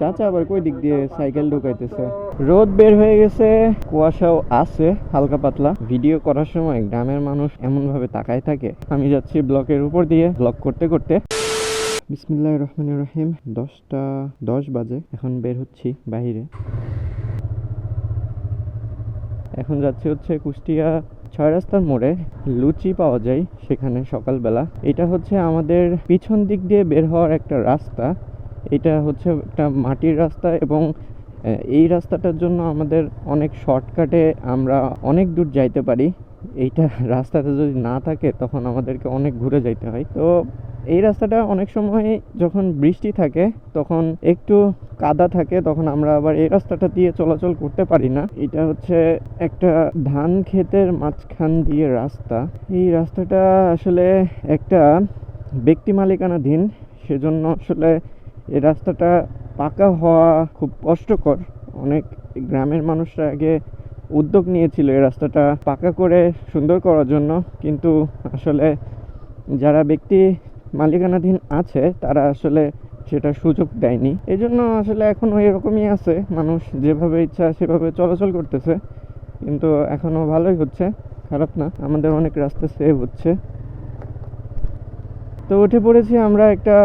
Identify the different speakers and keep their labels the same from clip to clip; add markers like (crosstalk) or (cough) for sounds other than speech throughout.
Speaker 1: চাচা আবার কই দিক দিয়ে সাইকেল ঢুকাইতেছে? রোদ বের হয়ে গেছে, কুয়াশাও আছে, হালকা পাতলা। ভিডিও করার সময় গ্রামের মানুষ এমন ভাবে তাকায় থাকে। আমি যাচ্ছি ব্লকের উপর দিয়ে, ব্লক করতে করতে। বিসমিল্লাহ রহমান রহিম, দশটা দশ বাজে, এখন বের হচ্ছি বাইরে। এখন যাচ্ছে হচ্ছে কুষ্টিয়া ছয় রাস্তার মোড়ে, লুচি পাওয়া যায় সেখানে সকালবেলা। এটা হচ্ছে আমাদের পিছন দিক দিয়ে বের হওয়ার একটা রাস্তা। এটা হচ্ছে একটা মাটির রাস্তা এবং এই রাস্তাটার জন্য আমাদের অনেক শর্টকাটে আমরা অনেক দূর যাইতে পারি। এইটা (laughs) রাস্তাটা যদি না থাকে তখন আমাদেরকে অনেক ঘুরে যাইতে হয়। তো এই রাস্তাটা অনেক সময় যখন বৃষ্টি থাকে, তখন একটু কাদা থাকে, তখন আমরা আবার এই রাস্তাটা দিয়ে চলাচল করতে পারি না। এটা হচ্ছে একটা ধান ক্ষেতের মাঝখান দিয়ে রাস্তা। এই রাস্তাটা আসলে একটা ব্যক্তি মালিকানাধীন, সেজন্য আসলে এই রাস্তাটা পাকা হওয়া খুব কষ্টকর। অনেক গ্রামের মানুষরা আগে উদ্যোগ নিয়েছিল এই রাস্তাটা পাকা করে সুন্দর করার জন্য। কিন্তু আসলে যারা ব্যক্তি মালিকানাধীন আছে, তারা আসলে সেটা সুযোগ দেয়নি। এই জন্য আসলে এখনও এরকমই আছে। মানুষ যেভাবে ইচ্ছা সেভাবে চলাচল করতেছে। কিন্তু এখনও ভালোই হচ্ছে। খারাপ না। আমাদের অনেক রাস্তা সেভ হচ্ছে। তো উঠে পড়েছি আমরা একটা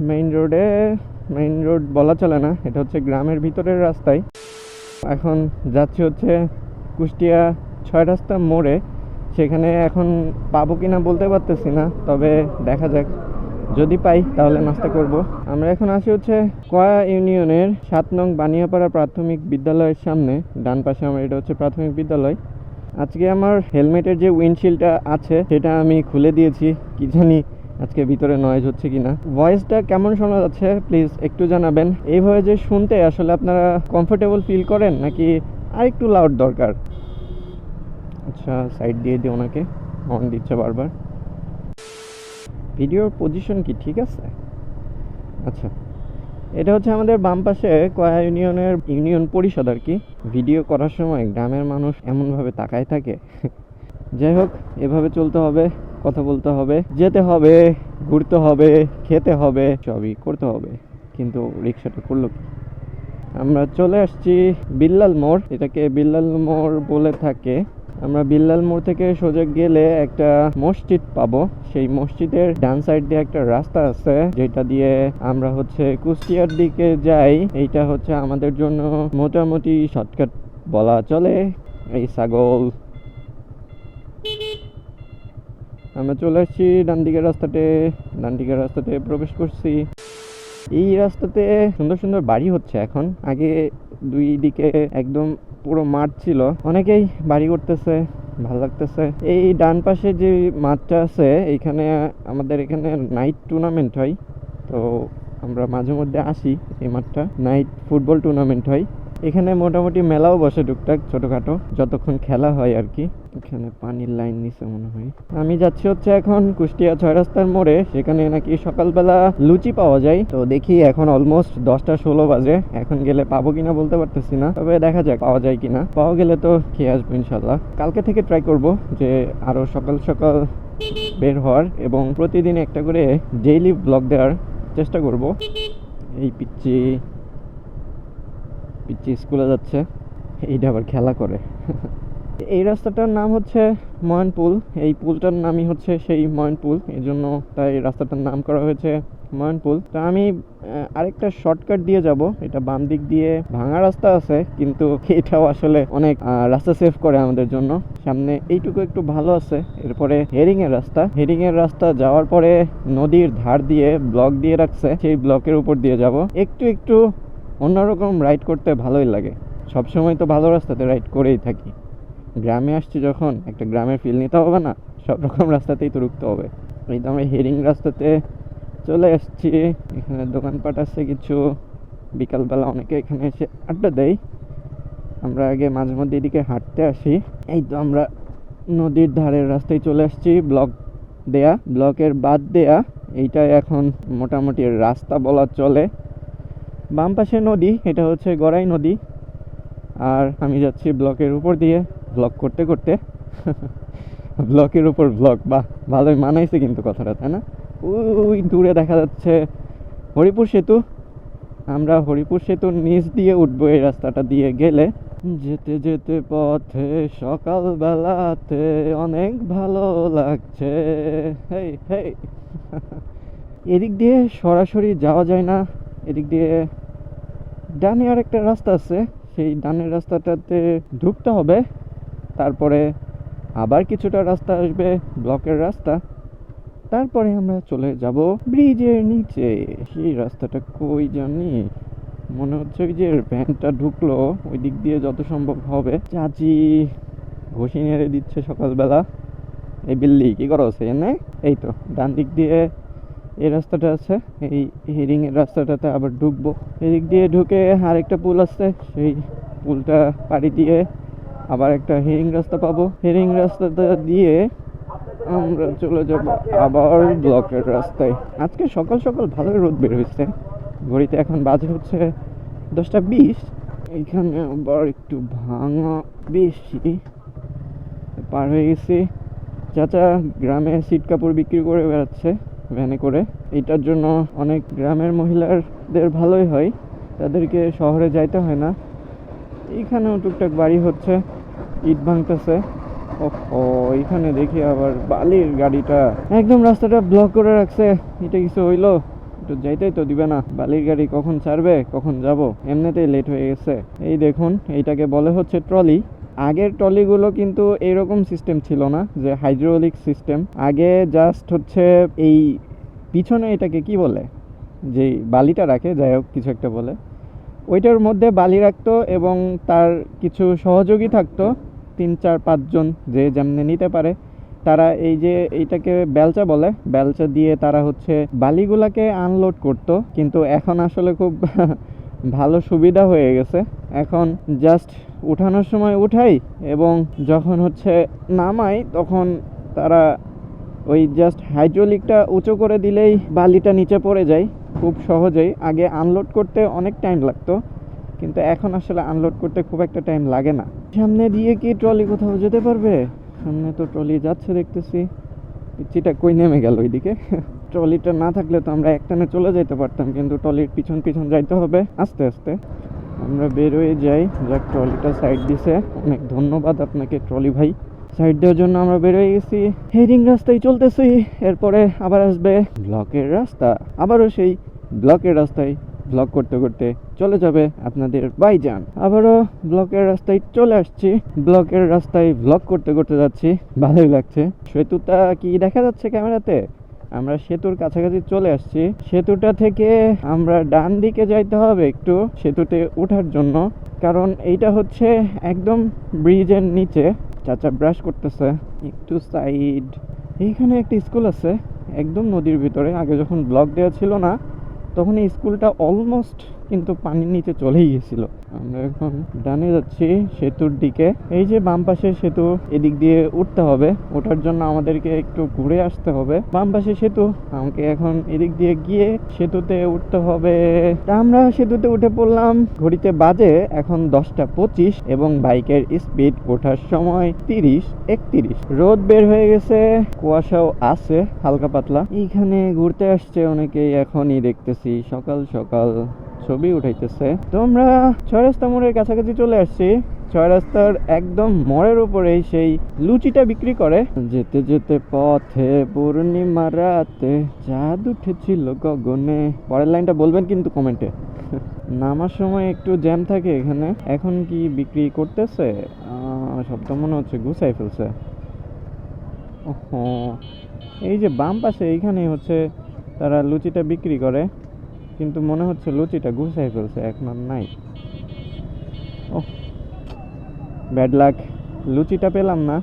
Speaker 1: মেইন রোডে মেইন রোড বলা চলে না, এটা হচ্ছে গ্রামের ভিতরের রাস্তায়। এখন যাচ্ছি হচ্ছে কুষ্টিয়া ছয় রাস্তা মোড়ে, সেখানে এখন পাবো কিনা বলতে পারতেছি না, তবে দেখা যাক। যদি পাই, তাহলে নাস্তা করব। আমরা এখন আসি হচ্ছে কয়া ইউনিয়নের সাত নং বানিয়াপাড়া প্রাথমিক বিদ্যালয়ের সামনে, ডান পাশে আমার এটা হচ্ছে প্রাথমিক বিদ্যালয়। আজকে আমার হেলমেটের যে উইন্ডশিল্ডটা আছে, সেটা আমি খুলে দিয়েছি, কি জানি আজকে ভিতরে নয়েজ হচ্ছে কিনা? ভয়েসটা কেমন শোনা যাচ্ছে? প্লিজ একটু জানাবেন। এইভাবে যে শুনতে আসলে আপনারা কমফোর্টেবল ফিল করেন নাকি আরেকটু লাউড দরকার? আচ্ছা সাইড দিয়ে দিই ওনাকে। অন দিচ্ছে বারবার। ভিডিওর পজিশন কি? ঠিক আছে? আচ্ছা। এটা হচ্ছে আমাদের বাম পাশে কয়া ইউনিয়নের ইউনিয়ন পরিষদ আর কি। ভিডিও করার সময় গ্রামের মানুষ এমনভাবে তাকায় থাকে। যাই হোক, এভাবে চলতে হবে। কথা বলতে হবে, যেতে হবে, ঘুরতে হবে, খেতে হবে, সবই করতে হবে। কিন্তু রিক্সাটা করল কি? আমরা চলে আসছি বিল্লাল মোড়। এটাকে বিল্লাল মোড় বলে থাকে। আমরা বিল্লাল মোড় থেকে সোজা গেলে একটা মসজিদ পাবো। সেই মসজিদের ডান সাইড দিয়ে একটা রাস্তা আছে, যেটা দিয়ে আমরা হচ্ছে কুষ্টিয়ার দিকে যাই। এইটা হচ্ছে আমাদের জন্য মোটামুটি শর্টকাট বলা চলে। এই ছাগল। আমরা চলে আসছি ডান রাস্তাতে। ডান রাস্তাতে প্রবেশ করছি। এই রাস্তাতে সুন্দর সুন্দর বাড়ি হচ্ছে এখন। আগে দুই দিকে একদম পুরো মাঠ ছিল। অনেকেই বাড়ি করতেছে, ভালো লাগতেছে। এই ডান পাশে যে মাঠটা আছে এইখানে আমাদের এখানে নাইট টুর্নামেন্ট হয়। তো আমরা মাঝে মধ্যে আসি এই মাঠটা। নাইট ফুটবল টুর্নামেন্ট হয়। এখানে মোটামুটি মেলাও বসে টুকটাক, ছোটখাটো। যতক্ষণ খেলা হয় আর কি এখানে পানির লাইন নিচে মনে হয়। আমি যাচ্ছি হচ্ছে এখন কুষ্টিয়া ছয় রাস্তার মোড়ে, সেখানে নাকি সকালবেলা লুচি পাওয়া যায়। তো দেখি এখন অলমোস্ট দশটা ষোলো বাজে, এখন গেলে পাবো কিনা বলতে পারতেছি না। তবে দেখা যাক পাওয়া যায় কিনা। পাওয়া গেলে তো খেয়ে আসব ইনশাল্লাহ কালকে থেকে ট্রাই করব যে আরও সকাল সকাল বের হওয়ার এবং প্রতিদিন একটা করে ডেইলি ব্লগ দেওয়ার চেষ্টা করব। এই পিচ্ছি পিচ্ছি স্কুলে যাচ্ছে, এইটা আবার খেলা করে। এই রাস্তাটার নাম হচ্ছে ময়ন পুল এই পুলটার নামই হচ্ছে সেই ময়ন পুল এই জন্য তাই রাস্তাটার নাম করা হয়েছে ময়ন পুল তা আমি আরেকটা শর্টকাট দিয়ে যাব। এটা বাম দিক দিয়ে ভাঙা রাস্তা আছে, কিন্তু এটাও আসলে অনেক রাস্তা সেভ করে আমাদের জন্য। সামনে এইটুকু একটু ভালো আছে। এরপরে হেরিং এর রাস্তা। হেরিং এর রাস্তা যাওয়ার পরে নদীর ধার দিয়ে ব্লক দিয়ে রাখছে। সেই ব্লকের উপর দিয়ে যাব। একটু একটু অন্যরকম রাইড করতে ভালোই লাগে। সবসময় তো ভালো রাস্তাতে রাইড করেই থাকি। গ্রামে আসছি যখন, একটা গ্রামের ফিল নিতে হবে না সব রকম রাস্তাতেই তো রুখতে হবে। এই তো আমরা হেরিং রাস্তাতে চলে আসছি। এখানে দোকানপাট আছে কিছু। বিকালবেলা অনেকে এখানে এসে আড্ডা দেয়। আমরা আগে মাঝে মধ্যে এদিকে হাঁটতে আসি। এই তো আমরা নদীর ধারের রাস্তায় চলে আসছি ব্লক দেয়া। ব্লকের বাদ দেয়া। এইটা এখন মোটামুটি রাস্তা বলা চলে। বাম পাশে নদী, এটা হচ্ছে গড়াই নদী। আর আমি যাচ্ছি ব্লকের উপর দিয়ে, ব্লক করতে করতে। (laughs) ব্লকের উপর ব্লক বা ভালোই মানাইছে কিন্তু কথাটা, তাই না? ওই দূরে দেখা যাচ্ছে হরিপুর সেতু। আমরা হরিপুর সেতুর নিচ দিয়ে উঠবো এই রাস্তাটা দিয়ে গেলে। যেতে যেতে পথে, সকালবেলাতে অনেক ভালো লাগছে। হেই হেই। (laughs) এদিক দিয়ে সরাসরি যাওয়া যায় না। এদিক দিয়ে ডানে আর একটা রাস্তা আছে, সেই ডানের রাস্তাটাতে ঢুকতে হবে। তারপরে আবার কিছুটা রাস্তা আসবে, ব্লকের রাস্তা। তারপরে আমরা চলে যাব ব্রিজের নিচে। সেই রাস্তাটা কই জানি? মনে হচ্ছে ওই যে ভ্যানটা ঢুকলো, ওই দিক দিয়ে যত সম্ভব হবে। চাচি ঘষি নেড়ে দিচ্ছে সকালবেলা। এই বিল্লি কি করো সে এই তো, ডান দিক দিয়ে এই রাস্তাটা আছে, এই হেরিং এর রাস্তাটাতে আবার ঢুকবো। এদিক দিয়ে ঢুকে আরেকটা পুল আছে, সেই পুলটা পাড়ি দিয়ে আবার একটা হেরিং রাস্তা পাবো। হেরিং রাস্তাটা দিয়ে আমরা চলে যাব আবার ব্লকের রাস্তায়। আজকে সকাল সকাল ভালোই রোদ বের হয়েছে। ঘড়িতে এখন বাজে হচ্ছে দশটা বিশ। এখানে আবার একটু ভাঙা বেশি পার হয়ে গেছি। চাচা গ্রামে সিট কাপড় বিক্রি করে বেড়াচ্ছে। ভ্যানে করে। এটার জন্য অনেক গ্রামের মহিলাদের ভালোই হয়। তাদেরকে শহরে যাইতে হয় না। এইখানেও টুকটাক বাড়ি হচ্ছে। ইট ভাঙতেছে। ও এখানে দেখি আবার বালির গাড়িটা। একদম রাস্তাটা ব্লক করে রাখছে। এটা কিছু হইল? একটু যাইতেই তো দিবে না। বালির গাড়ি কখন ছাড়বে, কখন যাব? এমনিতেই লেট হয়ে গেছে। এই দেখুন, এইটাকে বলে হচ্ছে ট্রলি আগের ট্রলিগুলো কিন্তু এরকম সিস্টেম ছিল না, যে হাইড্রোলিক সিস্টেম আগে জাস্ট হচ্ছে এই পিছনে এটাকে কি বলে? যে বালিটা রাখে, যাই হোক কিছু একটা বলে। ওইটার মধ্যে বালি রাখতো এবং তার কিছু সহযোগী থাকতো, তিন, চার পাঁচজন যে যেমনি নিতে পারে। তারা এই যে এইটাকে বেলচা বলে, বেলচা দিয়ে তারা হচ্ছে বালিগুলাকে আনলোড করতো। কিন্তু এখন আসলে খুব (laughs) ভালো সুবিধা হয়ে গেছে। এখন জাস্ট উঠানোর সময় উঠাই এবং যখন হচ্ছে নামাই তখন তারা ওই জাস্ট হাইড্রোলিকটা উঁচু করে দিলেই বালিটা নিচে পড়ে যায় খুব সহজেই। আগে আনলোড করতে অনেক টাইম লাগতো, কিন্তু এখন আসলে আনলোড করতে খুব একটা টাইম লাগে না। সামনে দিয়ে কি ট্রলি কোথাও যেতে পারবে? সামনে তো ট্রলি যাচ্ছে দেখতেছি। পিচ্ছিটা কই নেমে গেল ওইদিকে? (laughs) ট্রলিটা না থাকলে তো আমরা একটানে চলে যেতে পারতাম, কিন্তু ট্রলির পিছন পিছন যাইতে হবে। আস্তে আস্তে। আমরা বের হয়ে যাই। যাক, ট্রলিটা সাইড দিছে। অনেক ধন্যবাদ আপনাকে, ট্রলি ভাই। সাইড দেওয়ার জন্য আমরা বের হয়ে গেছি। হেরিং রাস্তায় চলতেছি। এরপরে আবার আসবে ব্লকের রাস্তা। আবারও সেই ব্লকের রাস্তায় ব্লক করতে করতে চলে যাবে আপনাদের বাইজান আবারও ব্লকের রাস্তায় চলে আসছি। ব্লকের রাস্তায় ব্লক করতে করতে যাচ্ছি। ভালোই লাগছে। সেতুটা কি দেখা যাচ্ছে ক্যামেরাতে? আমরা সেতুর কাছাকাছি চলে আসছি। সেতুটা থেকে আমরা ডান দিকে যাইতে হবে একটু সেতুতে ওঠার জন্য। কারণ এইটা হচ্ছে একদম ব্রিজের নিচে। চাচা ব্রাশ করতেছে একটু সাইড এইখানে একটা স্কুল আছে, একদম নদীর ভিতরে। আগে যখন ব্লক দেওয়া ছিল না, তখন এই স্কুলটা অলমোস্ট কিন্তু পানির নিচে চলেই গেছিল। আমরা এখন ডানে যাচ্ছি সেতুর দিকে। এই যে বাম পাশে সেতু, এদিক দিয়ে উঠতে হবে। ওঠার জন্য আমাদেরকে একটু ঘুরে আসতে হবে। বাম পাশে সেতু, আমাকে এখন এদিক দিয়ে গিয়ে সেতুতে উঠতে হবে। আমরা সেতুতে উঠে পড়লাম। ঘড়িতে বাজে এখন দশটা পঁচিশ এবং বাইকের স্পিড ওঠার সময় তিরিশ একত্রিশ। রোদ বের হয়ে গেছে, কুয়াশাও আছে, হালকা পাতলা। এইখানে ঘুরতে আসছে অনেকেই, এখনই দেখতেছি, সকাল সকাল। ছবি উঠাইতেছে। তো আমরা ছয় রাস্তা মোড়ের কাছাকাছি চলে আসছি। ছয় রাস্তার একদম মোড়ের উপরেই সেই লুচিটা বিক্রি করে। যেতে যেতে পথে পূর্ণিমা রাতে চাঁদ উঠেছিল গগনে। পরের লাইনটা বলবেন কিন্তু কমেন্টে। নামার সময় একটু জ্যাম থাকে এখানে। এখন কি বিক্রি করতেছে? শব্দ মনে হচ্ছে গুছাই ফেলছে। এই যে বাম পাশে এইখানে হচ্ছে তারা লুচিটা বিক্রি করে। কিন্তু মনে হচ্ছে লুচিটা গুছাই ফেলছে, এখন আর নাই। ও ব্যাড লাক লুচিটা পেলাম না।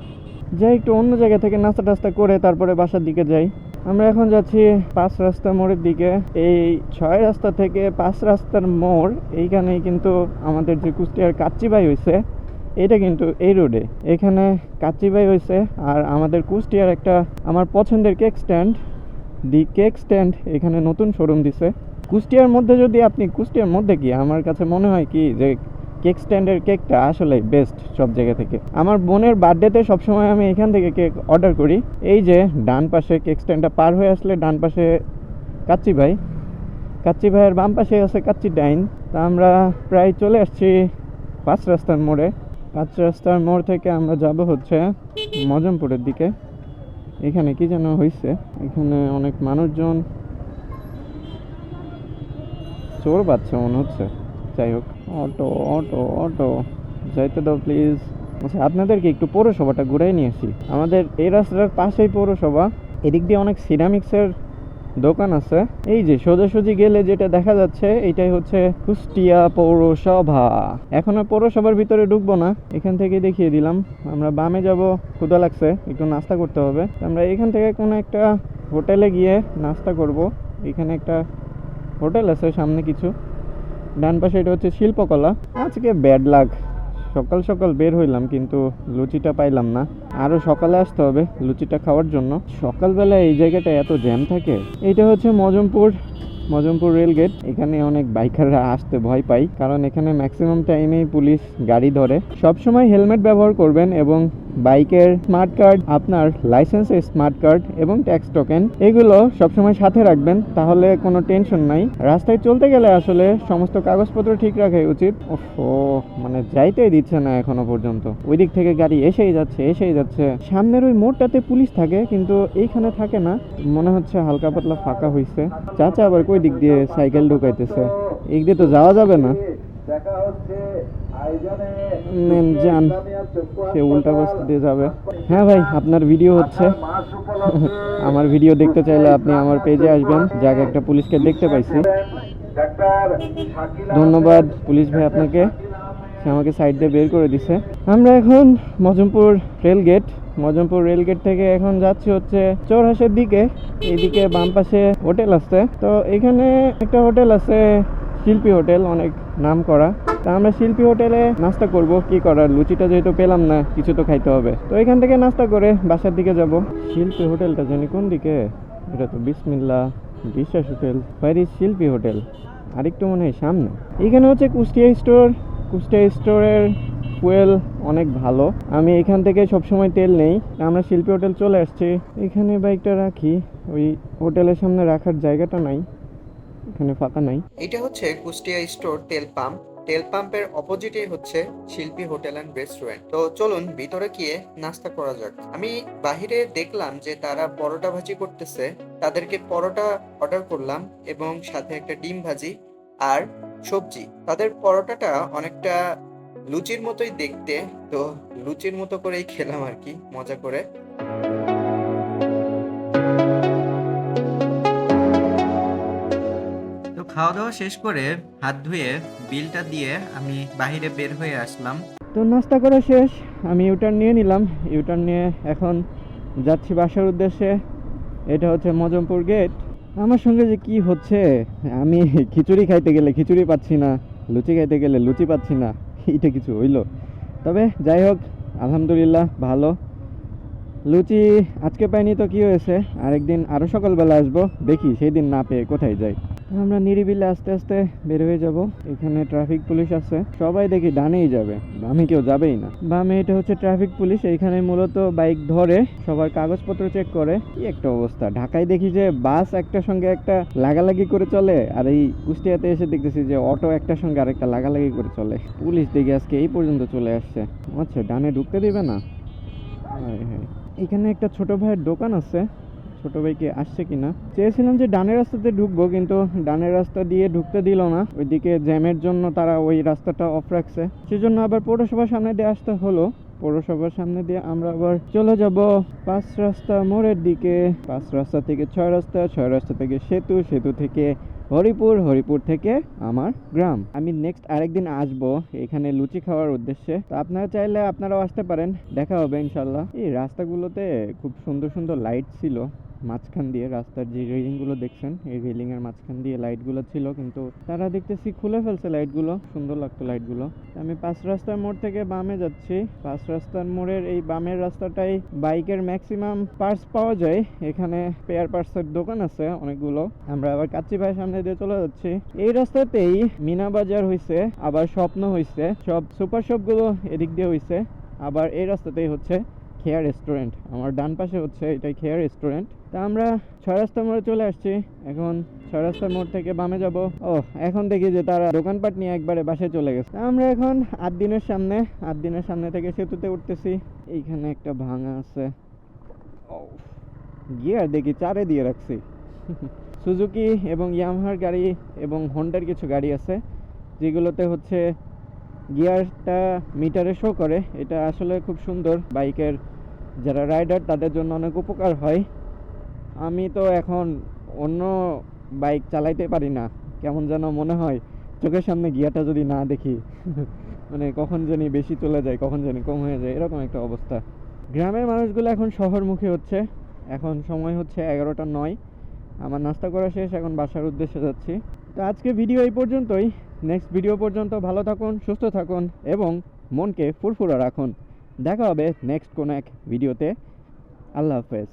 Speaker 1: যাই, একটু অন্য জায়গা থেকে নাস্তা টাস্তা করে তারপরে বাসার দিকে যাই। আমরা এখন যাচ্ছি পাঁচ রাস্তা মোড়ের দিকে। এই ছয় রাস্তা থেকে পাঁচ রাস্তার মোড়, এইখানেই কিন্তু আমাদের যে কুষ্টিয়ার কাচ্চিবাই হয়েছে এটা কিন্তু এই রোডে। এখানে কাচ্চিবাই হয়েছে আর আমাদের কুষ্টিয়ার একটা আমার পছন্দের cake stand. The cake stand এখানে নতুন শোরুম দিছে। কুষ্টিয়ার মধ্যে যদি আপনি, কুষ্টিয়ার মধ্যে কি আমার কাছে মনে হয় কি যে কেক স্ট্যান্ডের কেকটা আসলে বেস্ট সব জায়গা থেকে। আমার বোনের বার্থডেতে সবসময় আমি এখান থেকে কেক অর্ডার করি। এই যে ডান পাশে কেক স্ট্যান্ডটা পার হয়ে আসলে ডান পাশে কাচ্চি ভাই। কাচ্চি ভাইয়ের বাম পাশে আছে কাচ্চি ডাইন। তা আমরা প্রায় চলে আসছি পাঁচ রাস্তার মোড়ে। পাঁচ রাস্তার মোড় থেকে আমরা যাব হচ্ছে মজমপুরের দিকে। এখানে কি যেন হয়েছে এখানে অনেক মানুষজন। চোর পাচ্ছে মনে হচ্ছে। যাই হোক, অটো অটো অটো। যাইতে দাও প্লিজ আচ্ছা আপনাদেরকে একটু পৌরসভাটা ঘুরাই নিয়ে আসি। আমাদের এই রাস্তার পাশেই পৌরসভা। এদিক দিয়ে অনেক সিরামিক্সের দোকান আছে। এই যে সোজাসুজি গেলে যেটা দেখা যাচ্ছে, এটাই হচ্ছে কুষ্টিয়া পৌরসভা। এখন আর পৌরসভার ভিতরে ঢুকবো না। এখান থেকে দেখিয়ে দিলাম। আমরা বামে যাব ক্ষুদা লাগছে, একটু নাস্তা করতে হবে। আমরা এখান থেকে কোনো একটা হোটেলে গিয়ে নাস্তা করব। এখানে একটা হোটেল আছে সামনে কিছু। ডান পাশে এটা হচ্ছে শিল্পকলা। আজকে ব্যাড লাগ সকাল সকাল বের হইলাম কিন্তু লুচিটা পাইলাম না। আরও সকালে আসতে হবে লুচিটা খাওয়ার জন্য। সকালবেলা এই জায়গাটা এত জ্যাম থাকে। এটা হচ্ছে মজমপুর মজমপুর রেল গেট এখানে অনেক বাইকাররা আসতে ভয় পাই কারণ এখানে ম্যাক্সিমাম টাইমেই পুলিশ গাড়ি ধরে। সবসময় হেলমেট ব্যবহার করবেন এবং বাইকের স্মার্ট কার্ড, আপনার লাইসেন্সের স্মার্ট কার্ড এবং ট্যাক্স টোকেন, এগুলো সবসময় সাথে রাখবেন, তাহলে কোনো টেনশন নাই। রাস্তায় চলতে গেলে আসলে সমস্ত কাগজপত্র ঠিক রাখাই উচিত। ও মানে যাইতেই দিচ্ছে না এখনও পর্যন্ত। ওই দিক থেকে গাড়ি এসেই যাচ্ছে এসেই যাচ্ছে। সামনের ওই মোড়টাতে পুলিশ থাকে, কিন্তু এইখানে থাকে না। মনে হচ্ছে হালকা পাতলা ফাঁকা হইছে। চাচা আবার কই দিক দিয়ে সাইকেল ঢুকাইতেছে? এই দিয়ে তো যাওয়া যাবে না।
Speaker 2: দেখা হচ্ছে আয়োজনে
Speaker 1: যান সে উল্টা দিয়ে যাবে। হ্যাঁ ভাই আপনার ভিডিও হচ্ছে। (laughs) আমার ভিডিও দেখতে চাইলে আপনি আমার পেজে আসবেন যাকে একটা পুলিশকে দেখতে পাইছি। ধন্যবাদ পুলিশ ভাই আপনাকে। সে আমাকে সাইড দিয়ে বের করে দিছে। আমরা এখন Mojompur rail gate Mojompur rail gate থেকে এখন যাচ্ছি হচ্ছে চৌরাহাসের দিকে। এইদিকে বাম পাশে হোটেল আছে। তো এখানে একটা হোটেল আছে শিল্পী হোটেল অনেক নাম করা। তা আমরা শিল্পী হোটেলে নাস্তা করব, কি করার? লুচিটা যেহেতু পেলাম না, কিছু তো খাইতে হবে। তো এখান থেকে নাস্তা করে বাসার দিকে যাব। শিল্পী হোটেলটা জানি কোন দিকে? এটা তো বিসমিল্লা বিশ্বাস হোটেল প্যারিস শিল্পী হোটেল। আরেকটু মনে হয় সামনে। এখানে হচ্ছে কুষ্টিয়া স্টোর। কুষ্টিয়া স্টোরের ফুয়েল অনেক ভালো। আমি এখান থেকে সবসময় তেল নেই। আমরা শিল্পী হোটেল চলে আসছি। এখানে বাইকটা রাখি। ওই হোটেলের সামনে রাখার জায়গাটা নাই। এখানে ফাঁকা নাই।
Speaker 3: এটা হচ্ছে কুষ্টিয়া স্টোর তেল পাম্প। তেল পাম্পের অপোজিটে হচ্ছে শিল্পী হোটেল অ্যান্ড রেস্টুরেন্ট। তো চলুন ভিতরে গিয়ে নাস্তা করা যাক। আমি বাহিরে দেখলাম যে তারা পরোটা ভাজি করতেছে। তাদেরকে পরোটা অর্ডার করলাম এবং সাথে একটা ডিম ভাজি আর সবজি। তাদের পরোটাটা অনেকটা লুচির মতোই দেখতে। তো লুচির মতো করেই খেলাম আর কি, মজা করে। তো খাওয়া দাওয়া শেষ করে হাত ধুয়ে বিলটা দিয়ে আমি বাইরে বের হয়ে আসলাম।
Speaker 1: তো নাস্তা করা শেষ, আমি ইউটার্ন নিয়ে নিলাম। ইউটার্ন নিয়ে এখন যাচ্ছি বাসার উদ্দেশ্যে। এটা হচ্ছে মজমপুর গেট আমার সঙ্গে যে কি হচ্ছে, আমি খিচুড়ি খাইতে গেলে খিচুড়ি পাচ্ছি না, লুচি খাইতে গেলে লুচি পাচ্ছি না এটা কিছু হইল। তবে যাই হোক, আলহামদুলিল্লাহ ভালো। লুচি আজকে পাইনি তো কি হয়েছে? আরেকদিন আরও সকালবেলা আসব, দেখি সেই দিন না পেয়ে কোথায় যাই। আমরা নিরিবিলে আস্তে আস্তে বের হয়ে যাব। এখানে ট্রাফিক পুলিশ আছে। সবাই দেখি ডানেই যাবে। আমি কেউ যাবেই না। বামে এটা হচ্ছে ট্রাফিক পুলিশ এখানে মূলত বাইক ধরে, সবার কাগজপত্র চেক করে। কি একটা অবস্থা। ঢাকায় দেখি যে বাস একটা সঙ্গে একটা লাগালাগি করে চলে, আর এই কুষ্টিয়াতে এসে দেখতেছি যে অটো একটা সঙ্গে আরেকটা লাগালাগি করে চলে। পুলিশ দেখি আজকে এই পর্যন্ত চলে আসছে। আচ্ছা ডানে ঢুকতে দিবে না। এখানে একটা ছোট ভাইয়ের দোকান আছে। ছোট ভাইকে আসছে কিনা। চেয়েছিলাম যে ডানের রাস্তাতে ঢুকবো, কিন্তু ডানের রাস্তা দিয়ে ঢুকতে দিল না। ওইদিকে জ্যামের জন্য তারা ওই রাস্তাটা অফ রাখছে। সেজন্য আবার পৌরসভার সামনে দিয়ে আসতে হলো। পৌরসভার সামনে দিয়ে আমরা আবার চলে যাব পাঁচ রাস্তা মোড়ের দিকে। পাঁচ রাস্তা থেকে ছয় রাস্তা ছয় রাস্তা থেকে সেতু সেতু থেকে হরিপুর হরিপুর থেকে আমার গ্রাম। আমি নেক্সট আরেকদিন আসব এখানে লুচি খাওয়ার উদ্দেশ্যে। তো আপনারা চাইলে আপনারাও আসতে পারেন, দেখা হবে ইনশাল্লাহ। এই রাস্তাগুলোতে খুব সুন্দর সুন্দর লাইট ছিল। মাঝখান দিয়ে রাস্তার যে রেলিংগুলো দেখছেন, এই রেলিং এর মাঝখান দিয়ে লাইটগুলো ছিল, কিন্তু তারা দেখতেছি খুলে ফেলছে লাইটগুলো সুন্দর লাগতো লাইটগুলো আমি পাঁচ রাস্তার মোড় থেকে বামে যাচ্ছি। পাঁচ রাস্তার মোড়ের এই বামের রাস্তাটাই বাইকের ম্যাক্সিমাম পার্টস পাওয়া যায়। এখানে পেয়ার পার্টসের দোকান আছে অনেকগুলো। আমরা আবার কাচ্চি ভাইয়ের সামনে দিয়ে চলে যাচ্ছি। এই রাস্তাতেই মিনা বাজার হইছে, আবার স্বপ্ন হইছে। সব সুপার শপগুলো এদিক দিয়ে হইছে। আবার এই রাস্তাতেই হচ্ছে খেয়ার রেস্টুরেন্ট আমার ডান পাশে হচ্ছে এটাই খেয়ার রেস্টুরেন্ট তা আমরা ছয় রাস্তার মোড়ে চলে আসছি। এখন ছয় রাস্তার মোড় থেকে বামে যাব। ও এখন দেখি যে তারা দোকানপাট নিয়ে একবারে বাসায় চলে গেছে। আমরা এখন আট দিনের সামনে আট দিনের সামনে থেকে সেতুতে উঠতেছি। এইখানে একটা ভাঙা আছে। ও গিয়ার দেখি চারে দিয়ে রাখছি। (laughs) সুজুকি এবং ইয়ামাহার গাড়ি এবং হন্ডার কিছু গাড়ি আছে, যেগুলোতে হচ্ছে গিয়ারটা মিটারে শো করে। এটা আসলে খুব সুন্দর। বাইকের যারা রাইডার, তাদের জন্য অনেক উপকার হয়। আমি তো এখন অন্য বাইক চালাইতে পারি না। কেমন যেন মনে হয় চোখের সামনে গিয়ারটা যদি না দেখি (laughs) মানে কখন জানি বেশি চলে যায় কখন জানি কম হয়ে যায় এরকম একটা অবস্থা। গ্রামের মানুষগুলো এখন শহরমুখী হচ্ছে। এখন সময় হচ্ছে এগারোটা নয়। আমার নাস্তা করা শেষ এখন বাসার উদ্দেশ্যে যাচ্ছি। তো আজকে ভিডিও এই পর্যন্তই। নেক্সট ভিডিও পর্যন্ত ভালো থাকুন সুস্থ থাকুন এবং মনকে ফুরফুরা রাখুন। দেখা হবে নেক্সট কোনো এক ভিডিওতে আল্লাহ হাফেজ।